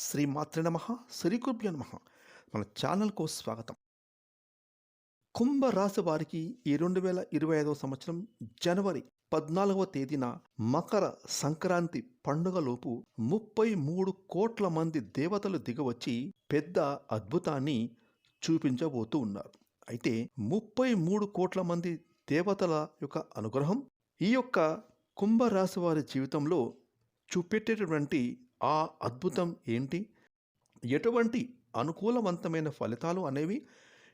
శ్రీమాత్రే నమ శ్రీకృభ్యో నమ. మన ఛానల్కు స్వాగతం. కుంభరాశి వారికి ఈ రెండు వేల ఇరవై ఐదవ సంవత్సరం జనవరి పద్నాలుగవ తేదీన మకర సంక్రాంతి పండుగలోపు ముప్పై మూడు కోట్ల మంది దేవతలు దిగవచ్చి పెద్ద అద్భుతాన్ని చూపించబోతూ ఉన్నారు. అయితే ముప్పై మూడు కోట్ల మంది దేవతల యొక్క అనుగ్రహం ఈ యొక్క కుంభరాశి వారి జీవితంలో చూపెట్టేటటువంటి ఆ అద్భుతం ఏంటి? ఎటువంటి అనుకూలవంతమైన ఫలితాలు అనేవి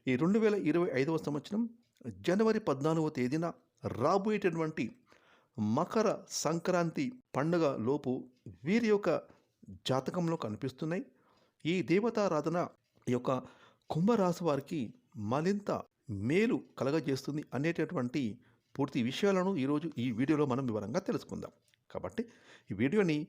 ఈ రెండు వేల ఇరవై ఐదవ సంవత్సరం జనవరి పద్నాలుగవ తేదీన రాబోయేటటువంటి మకర సంక్రాంతి పండుగ లోపు వీరి యొక్క జాతకంలో కనిపిస్తున్నాయి. ఈ దేవతారాధన ఈ యొక్క కుంభరాశి వారికి మరింత మేలు కలగజేస్తుంది అనేటటువంటి పూర్తి విషయాలను ఈరోజు ఈ వీడియోలో మనం వివరంగా తెలుసుకుందాం. కాబట్టి ఈ వీడియోని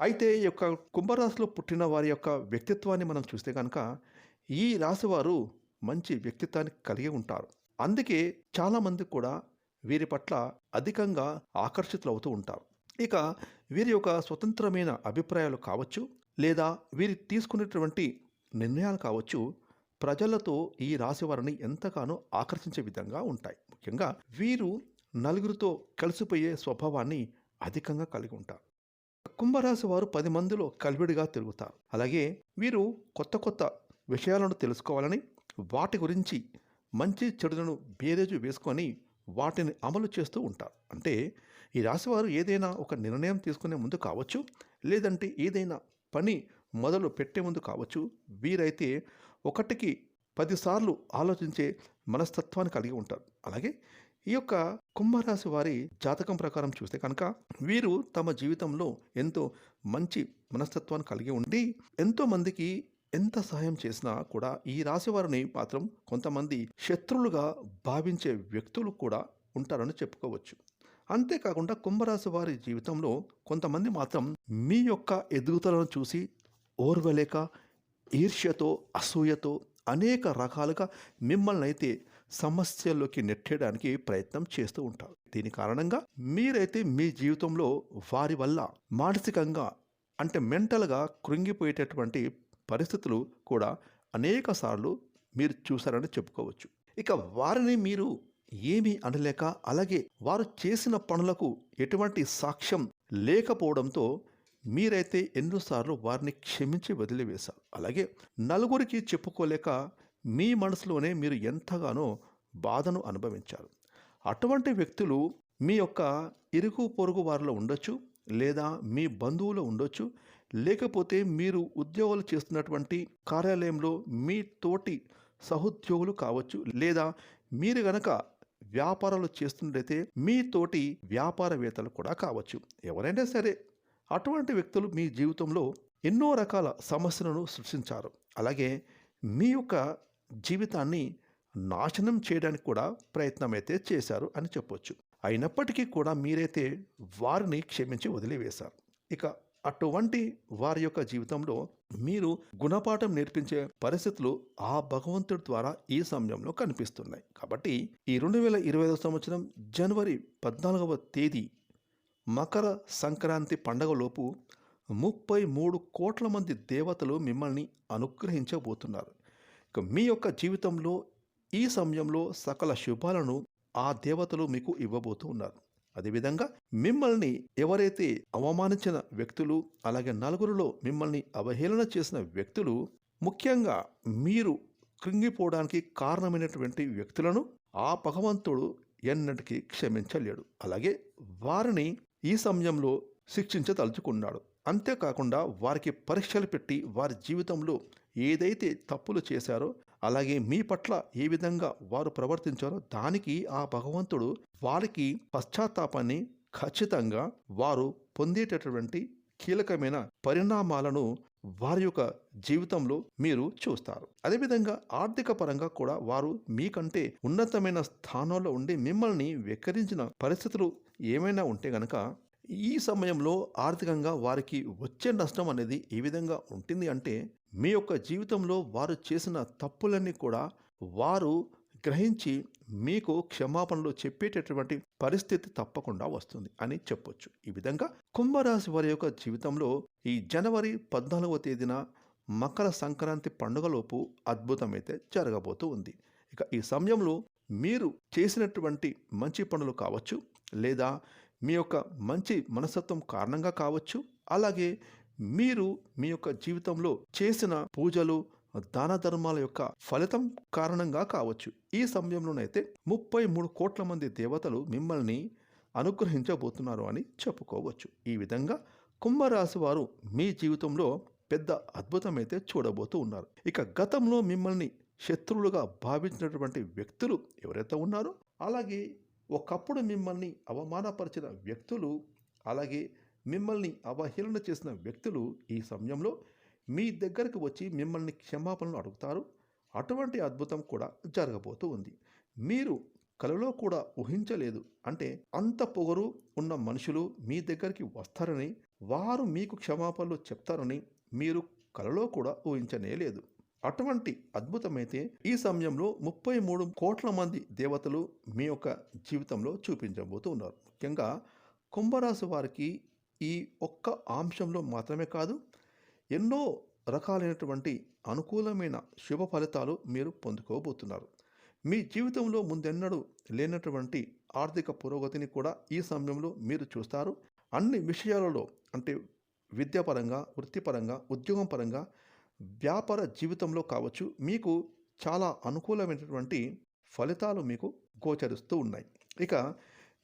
అయితే ఈ యొక్క కుంభరాశిలో పుట్టిన వారి యొక్క వ్యక్తిత్వాన్ని మనం చూస్తే కనుక ఈ రాశి వారు మంచి వ్యక్తిత్వాన్ని కలిగి ఉంటారు. అందుకే చాలామంది కూడా వీరి పట్ల అధికంగా ఆకర్షితులు అవుతూ ఉంటారు. ఇక వీరి యొక్క స్వతంత్రమైన అభిప్రాయాలు కావచ్చు లేదా వీరి తీసుకునేటువంటి నిర్ణయాలు కావచ్చు ప్రజలతో ఈ రాశి వారిని ఎంతగానో ఆకర్షించే విధంగా ఉంటాయి. ముఖ్యంగా వీరు నలుగురితో కలిసిపోయే స్వభావాన్ని అధికంగా కలిగి ఉంటారు. కుంభరాశి వారు పది మందిలో కలివిడిగా తిరుగుతారు. అలాగే వీరు కొత్త కొత్త విషయాలను తెలుసుకోవాలని వాటి గురించి మంచి చెడులను బేరేజు వేసుకొని వాటిని అమలు చేస్తూ ఉంటారు. అంటే ఈ రాశివారు ఏదైనా ఒక నిర్ణయం తీసుకునే ముందు కావచ్చు లేదంటే ఏదైనా పని మొదలు పెట్టే ముందు కావచ్చు వీరైతే ఒకటికి పదిసార్లు ఆలోచించే మనస్తత్వాన్ని కలిగి ఉంటారు. అలాగే ఈ యొక్క కుంభరాశి వారి జాతకం ప్రకారం చూస్తే కనుక వీరు తమ జీవితంలో ఎంతో మంచి మనస్తత్వాన్ని కలిగి ఉండి ఎంతో మందికి ఎంత సహాయం చేసినా కూడా ఈ రాశి వారిని మాత్రం కొంతమంది శత్రువులుగా భావించే వ్యక్తులు కూడా ఉంటారని చెప్పుకోవచ్చు. అంతేకాకుండా కుంభరాశి వారి జీవితంలో కొంతమంది మాత్రం మీ యొక్క ఎదుగుదలను చూసి ఓర్వలేక ఈర్ష్యతో అసూయతో అనేక రకాలుగా మిమ్మల్ని అయితే సమస్యల్లోకి నెట్టేయడానికి ప్రయత్నం చేస్తూ ఉంటారు. దీని కారణంగా మీరైతే మీ జీవితంలో వారి వల్ల మానసికంగా అంటే మెంటల్గా కృంగిపోయేటటువంటి పరిస్థితులు కూడా అనేక సార్లు మీరు చూసారని చెప్పుకోవచ్చు. ఇక వారిని మీరు ఏమీ అనలేక అలాగే వారు చేసిన పనులకు ఎటువంటి సాక్ష్యం లేకపోవడంతో మీరైతే ఎన్నోసార్లు వారిని క్షమించి వదిలివేశారు. అలాగే నలుగురికి చెప్పుకోలేక మీ మనసులోనే మీరు ఎంతగానో బాధను అనుభవించారు. అటువంటి వ్యక్తులు మీ యొక్క ఇరుగు పొరుగు వారిలో ఉండొచ్చు లేదా మీ బంధువులు ఉండొచ్చు లేకపోతే మీరు ఉద్యోగాలు చేస్తున్నటువంటి కార్యాలయంలో మీ తోటి సహోద్యోగులు కావచ్చు లేదా మీరు గనక వ్యాపారాలు చేస్తున్నట్లయితే మీ తోటి వ్యాపారవేత్తలు కూడా కావచ్చు. ఎవరైనా సరే అటువంటి వ్యక్తులు మీ జీవితంలో ఎన్నో రకాల సమస్యలను సృష్టించారు. అలాగే మీ యొక్క జీవితాన్ని నాశనం చేయడానికి కూడా ప్రయత్నం అయితే చేశారు అని చెప్పొచ్చు. అయినప్పటికీ కూడా మీరైతే వారిని క్షమించి వదిలివేశారు. ఇక అటువంటి వారి యొక్క జీవితంలో మీరు గుణపాఠం నేర్పించే పరిస్థితులు ఆ భగవంతుడి ద్వారా ఈ సమయంలో కనిపిస్తున్నాయి. కాబట్టి ఈ రెండు వేల ఇరవై సంవత్సరం జనవరి పద్నాలుగవ తేదీ మకర సంక్రాంతి పండగలోపు ముప్పై మూడు కోట్ల మంది దేవతలు మిమ్మల్ని అనుగ్రహించబోతున్నారు. ఇక మీ యొక్క జీవితంలో ఈ సమయంలో సకల శుభాలను ఆ దేవతలు మీకు ఇవ్వబోతూ ఉన్నారు. అదేవిధంగా మిమ్మల్ని ఎవరైతే అవమానించిన వ్యక్తులు అలాగే నలుగురిలో మిమ్మల్ని అవహేళన చేసిన వ్యక్తులు ముఖ్యంగా మీరు కృంగిపోవడానికి కారణమైనటువంటి వ్యక్తులను ఆ భగవంతుడు ఎన్నటికీ క్షమించలేడు. అలాగే వారిని ఈ సమయంలో శిక్షించదలుచుకున్నాడు. అంతేకాకుండా వారికి పరీక్షలు పెట్టి వారి జీవితంలో ఏదైతే తప్పులు చేశారో అలాగే మీ పట్ల ఏ విధంగా వారు ప్రవర్తించారో దానికి ఆ భగవంతుడు వారికి పశ్చాత్తాపాన్ని ఖచ్చితంగా వారు పొందేటటువంటి కీలకమైన పరిణామాలను వారి యొక్క జీవితంలో మీరు చూస్తారు. అదేవిధంగా ఆర్థిక పరంగా కూడా వారు మీకంటే ఉన్నతమైన స్థానంలో ఉండి మిమ్మల్ని వెక్కరించిన పరిస్థితులు ఏమైనా ఉంటే గనక ఈ సమయంలో ఆర్థికంగా వారికి వచ్చే నష్టం అనేది ఏ విధంగా ఉంటుంది అంటే మీ యొక్క జీవితంలో వారు చేసిన తప్పులన్నీ కూడా వారు గ్రహించి మీకు క్షమాపణలు చెప్పేటటువంటి పరిస్థితి తప్పకుండా వస్తుంది అని చెప్పొచ్చు. ఈ విధంగా కుంభరాశి వారి యొక్క జీవితంలో ఈ జనవరి పద్నాలుగవ తేదీన మకర సంక్రాంతి పండుగలోపు అద్భుతమైతే జరగబోతూ ఉంది. ఇక ఈ సమయంలో మీరు చేసినటువంటి మంచి పనులు కావచ్చు లేదా మీ యొక్క మంచి మనస్తత్వం కారణంగా కావచ్చు అలాగే మీరు మీ యొక్క జీవితంలో చేసిన పూజలు దాన ధర్మాల యొక్క ఫలితం కారణంగా కావచ్చు. ఈ సమయంలోనైతే ముప్పై మూడు కోట్ల మంది దేవతలు మిమ్మల్ని అనుగ్రహించబోతున్నారు అని చెప్పుకోవచ్చు. ఈ విధంగా కుంభరాశి వారు మీ జీవితంలో పెద్ద అద్భుతమైతే చూడబోతూ ఉన్నారు. ఇక గతంలో మిమ్మల్ని శత్రువులుగా భావించినటువంటి వ్యక్తులు ఎవరైతే ఉన్నారో అలాగే ఒకప్పుడు మిమ్మల్ని అవమానపరిచిన వ్యక్తులు అలాగే మిమ్మల్ని అవహేళన చేసిన వ్యక్తులు ఈ సమయంలో మీ దగ్గరకు వచ్చి మిమ్మల్ని క్షమాపణలు అడుగుతారు. అటువంటి అద్భుతం కూడా జరగబోతూ ఉంది. మీరు కలలో కూడా ఊహించలేదు అంటే అంత పొగరు ఉన్న మనుషులు మీ దగ్గరికి వస్తారని వారు మీకు క్షమాపణలు చెప్తారని మీరు కలలో కూడా ఊహించనే లేదు అటువంటి అద్భుతమైతే ఈ సమయంలో ముప్పై మూడు కోట్ల మంది దేవతలు మీ యొక్క జీవితంలో చూపించబోతూ ఉన్నారు ముఖ్యంగా కుంభరాశి వారికి ఈ ఒక్క అంశంలో మాత్రమే కాదు ఎన్నో రకాలైనటువంటి అనుకూలమైన శుభ ఫలితాలు మీరు పొందుకోబోతున్నారు. మీ జీవితంలో ముందెన్నడూ లేనటువంటి ఆర్థిక పురోగతిని కూడా ఈ సమయంలో మీరు చూస్తారు. అన్ని విషయాలలో అంటే విద్యాపరంగా వృత్తిపరంగా ఉద్యోగం పరంగా వ్యాపార జీవితంలో కావచ్చు మీకు చాలా అనుకూలమైనటువంటి ఫలితాలు మీకు గోచరిస్తూ ఉన్నాయి. ఇక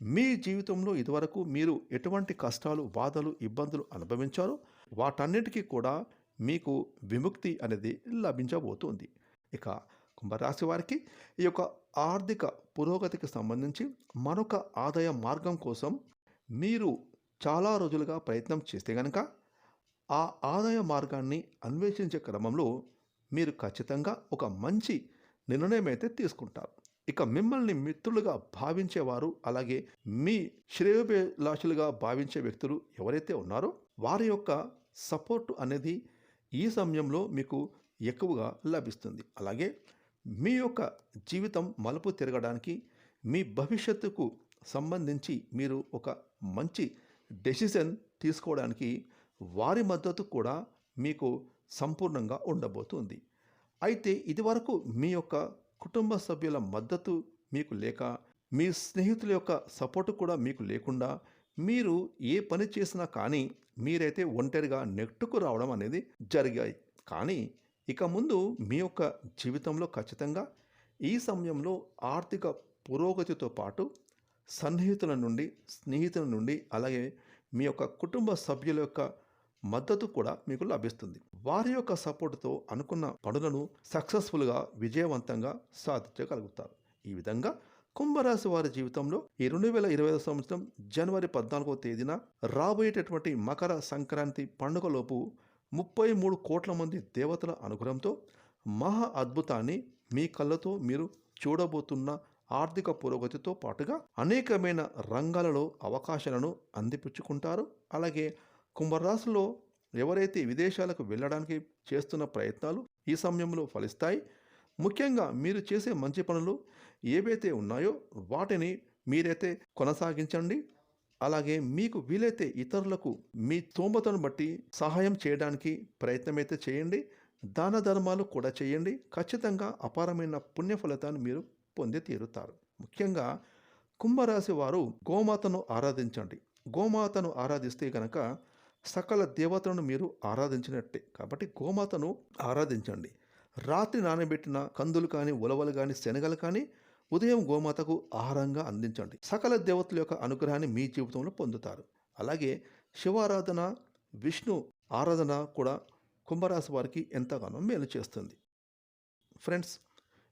మీ జీవితంలో ఇదివరకు మీరు ఎటువంటి కష్టాలు బాధలు ఇబ్బందులు అనుభవించారో వాటన్నిటికీ కూడా మీకు విముక్తి అనేది లభించబోతుంది. ఇక కుంభరాశి వారికి ఈ యొక్క ఆర్థిక పురోగతికి సంబంధించి మరొక ఆదాయ మార్గం కోసం మీరు చాలా రోజులుగా ప్రయత్నం చేస్తే కనుక ఆ ఆదాయ మార్గాన్ని అన్వేషించే క్రమంలో మీరు ఖచ్చితంగా ఒక మంచి నిర్ణయం అయితే తీసుకుంటారు. ఇక మిమ్మల్ని మిత్రులుగా భావించేవారు అలాగే మీ శ్రేయోభిలాషులుగా భావించే వ్యక్తులు ఎవరైతే ఉన్నారో వారి యొక్క సపోర్ట్ అనేది ఈ సమయంలో మీకు ఎక్కువగా లభిస్తుంది. అలాగే మీ యొక్క జీవితం మలుపు తిరగడానికి మీ భవిష్యత్తుకు సంబంధించి మీరు ఒక మంచి డెసిషన్ తీసుకోవడానికి వారి మద్దతు కూడా మీకు సంపూర్ణంగా ఉండబోతుంది. అయితే ఇదివరకు మీ యొక్క కుటుంబ సభ్యుల మద్దతు మీకు లేక మీ స్నేహితుల యొక్క సపోర్టు కూడా మీకు లేకుండా మీరు ఏ పని చేసినా కానీ మీరైతే ఒంటరిగా నెట్టుకు రావడం అనేది జరిగాయి. కానీ ఇక ముందు మీ యొక్క జీవితంలో ఖచ్చితంగా ఈ సమయంలో ఆర్థిక పురోగతితో పాటు సన్నిహితుల నుండి స్నేహితుల నుండి అలాగే మీ యొక్క కుటుంబ సభ్యుల యొక్క మద్దతు కూడా మీకు లభిస్తుంది. వారి యొక్క సపోర్టుతో అనుకున్న పనులను సక్సెస్ఫుల్గా విజయవంతంగా సాధించగలుగుతారు. ఈ విధంగా కుంభరాశి వారి జీవితంలో ఈ రెండు వేల ఇరవై ఐదు సంవత్సరం జనవరి పద్నాలుగో తేదీన రాబోయేటటువంటి మకర సంక్రాంతి పండుగలోపు ముప్పై మూడు కోట్ల మంది దేవతల అనుగ్రహంతో మహా అద్భుతాన్ని మీ కళ్ళతో మీరు చూడబోతున్న ఆర్థిక పురోగతితో పాటుగా అనేకమైన రంగాలలో అవకాశాలను అందిపుచ్చుకుంటారు. అలాగే కుంభరాశిలో ఎవరైతే విదేశాలకు వెళ్ళడానికి చేస్తున్న ప్రయత్నాలు ఈ సమయంలో ఫలిస్తాయి. ముఖ్యంగా మీరు చేసే మంచి పనులు ఏవైతే ఉన్నాయో వాటిని మీరైతే కొనసాగించండి. అలాగే మీకు వీలైతే ఇతరులకు మీ తోమతను బట్టి సహాయం చేయడానికి ప్రయత్నమైతే చేయండి. దాన ధర్మాలు కూడా చేయండి. ఖచ్చితంగా అపారమైన పుణ్య ఫలితాన్ని మీరు పొంది తీరుతారు. ముఖ్యంగా కుంభరాశి వారు గోమాతను ఆరాధించండి. గోమాతను ఆరాధిస్తే కనుక సకల దేవతలను మీరు ఆరాధించినట్టే. కాబట్టి గోమాతను ఆరాధించండి. రాత్రి నానబెట్టిన కందులు కానీ ఉలవలు కానీ శనగలు కానీ ఉదయం గోమాతకు ఆహారంగా అందించండి. సకల దేవతల యొక్క అనుగ్రహాన్ని మీ జీవితంలో పొందుతారు. అలాగే శివారాధన విష్ణు ఆరాధన కూడా కుంభరాశి వారికి ఎంతగానో మేలు చేస్తుంది. ఫ్రెండ్స్